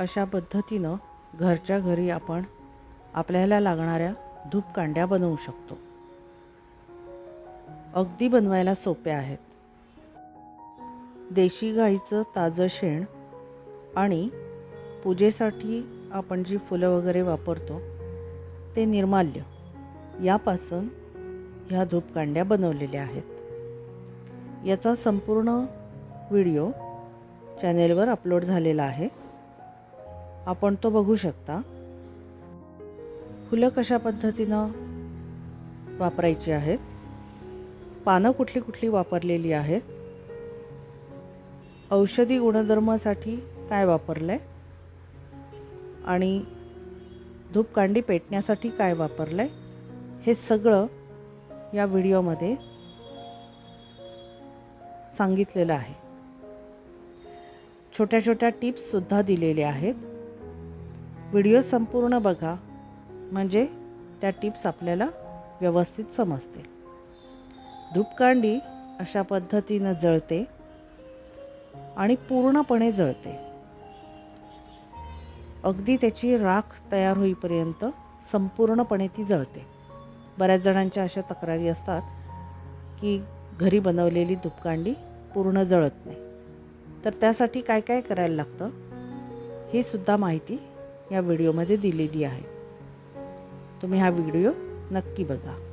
अशा पद्धतीनं घरच्या घरी आपण आपल्याला लागणाऱ्या धूपकांड्या बनवू शकतो. अगदी बनवायला सोप्या आहेत. देशी गाईचं ताजं शेण आणि पूजेसाठी आपण जी फुलं वगैरे वापरतो ते निर्माल्य यापासून ह्या धूपकांड्या बनवलेल्या आहेत. याचा संपूर्ण व्हिडिओ चॅनेलवर अपलोड झालेला आहे. आपण तो बघू शकता. फुलं कशा पद्धतीनं वापरायची आहेत? पानं कुठली कुठली वापरलेली आहेत? औषधी गुणधर्मासाठी काय वापरलं आहे आणि धूपकांडी पेटण्यासाठी काय वापरलं आहे हे सगळं या व्हिडिओमध्ये सांगितलेलं आहे. छोट्या छोट्या टिप्ससुद्धा दिलेल्या आहेत. व्हिडिओ संपूर्ण बघा. म्हणजे त्या टिप्स आपल्याला व्यवस्थित समजतील. धूपकांडी अशा पद्धतीनं जळते आणि पूर्णपणे जळते. अगदी त्याची राख तयार होईपर्यंत संपूर्णपणे ती जळते. बऱ्याच जणांच्या अशा तक्रारी असतात की घरी बनवलेली धूपकांडी पूर्ण जळत नाही. तर त्यासाठी काय काय करायला लागतं? ही सुद्धा माहिती या व्हिडिओमध्ये दिलेली आहे. तुम्ही हा व्हिडिओ नक्की बघा.